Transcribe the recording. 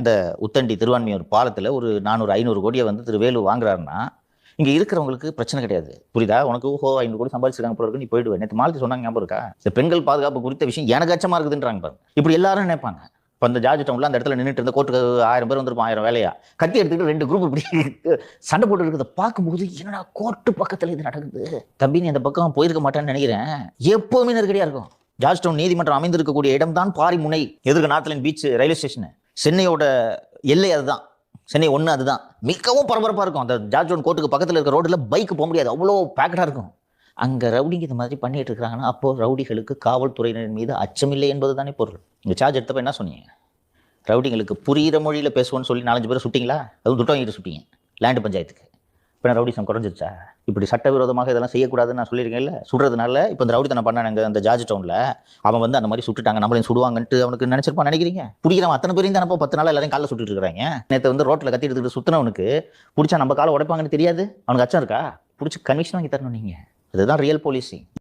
இந்த உத்தண்டி திருவான்மையூர் பாலத்தில் ஒரு நானூறு ஐநூறு கோடியை வந்து திரு வேலு வாங்குறாருன்னா இங்கே இருக்கிறவங்களுக்கு பிரச்சனை கிடையாது. புரியுதா? உனக்கு ஓஹோ ஐநூறு கோடி சம்பாதிச்சிருக்காங்க போல இருக்கு நீ போயிடுவேன் நேற்று மாலத்தி சொன்னாங்க ஞாபகம் இருக்கா? இந்த பெண்கள் பாதுகாப்பு குறித்த விஷயம் எனக்கு அச்சமாக இருக்குதுன்றாங்க பாருங்க. இப்படி எல்லாரும் நினைப்பாங்க. இப்போ அந்த ஜார்ஜ் டவுன்ல அந்த இடத்துல நின்றுட்டு இருந்த கோர்ட்டுக்கு ஆயிரம் பேர் வந்திருப்போம் ஆயிரம் வேலையா? கத்தி எடுத்துக்கிட்டு ரெண்டு குரூப் இப்படி சண்டை போட்டு இருக்கிறத பார்க்கும்போது என்னடா கோர்ட்டு பக்கத்தில் இது நடக்குது? தம்பி நீ அந்த பக்கம் போயிருக்க மாட்டேன்னு நினைக்கிறேன். எப்போவுமே நெருக்கடியாக இருக்கும். ஜார்ஜ் டவுன் நீதிமன்றம் அமைந்திருக்கக்கூடிய இடம் தான் பாரிமுனை எதிர்க்க நார்த்லைன் பீச் ரயில்வே ஸ்டேஷன் சென்னையோட எல்லை அதுதான். சென்னை ஒன்று அதுதான். மிகவும் பரபரப்பாக இருக்கும். அந்த ஜார்ஜ் ஒன் கோர்ட்டுக்கு பக்கத்தில் இருக்க ரோட்டில் பைக் போக முடியாது. அவ்வளோ பேக்கடாக இருக்கும். அங்கே ரவுடிங்க இந்த மாதிரி பண்ணிட்டு இருக்கிறாங்கன்னா அப்போது ரவுடிகளுக்கு காவல்துறையினர் மீது அச்சமில்லை என்பது தானே பொருள். இங்கே சார்ஜ் எடுத்தப்ப என்ன சொன்னீங்க? ரவுடிங்களுக்கு புரிகிற மொழியில் பேசுவோன்னு சொல்லி நாலஞ்சு பேர் சுட்டிங்களா? அதுவும் துட்டம் வாங்கிட்டு சுட்டிங்க. லேண்டு பஞ்சாயத்துக்கு. இப்போ ரவுடிசம் குறைஞ்சிருச்சா? இப்படி சட்டவிரோதமாக இதெல்லாம் செய்யக்கூடாதுன்னு நான் சொல்லியிருக்கேன்ல? சுடுறதுனால இப்போ இந்த ரவுடித்தனம் பண்ணானுங்க அந்த ஜார்ஜ் டவுனில் அவன் வந்து அந்த மாதிரி சுட்டுட்டாங்க நம்மளையும் சுடுவாங்கன்ட்டு அவனுக்கு நினச்சிருப்பான் நினைக்கிறீங்க? பிடிக்கிறவன் அத்தனை பேரையும் தானப்போ பத்து நாள் எல்லாரையும் காலில் சுட்டுட்டு இருக்கிறாங்க? நேற்று வந்து ரோட்டில் கத்தி எடுத்துக்கிட்டு சுற்றினவனுக்கு பிடிச்சா நம்ம காலை உடைப்பாங்கன்னு தெரியாது? அவனுக்கு அச்சம் இருக்கா? பிடிச்சி கன்விக்ஷன் வாங்கி தரணும் நீங்கள் அதுதான் ரியல் போலீஸி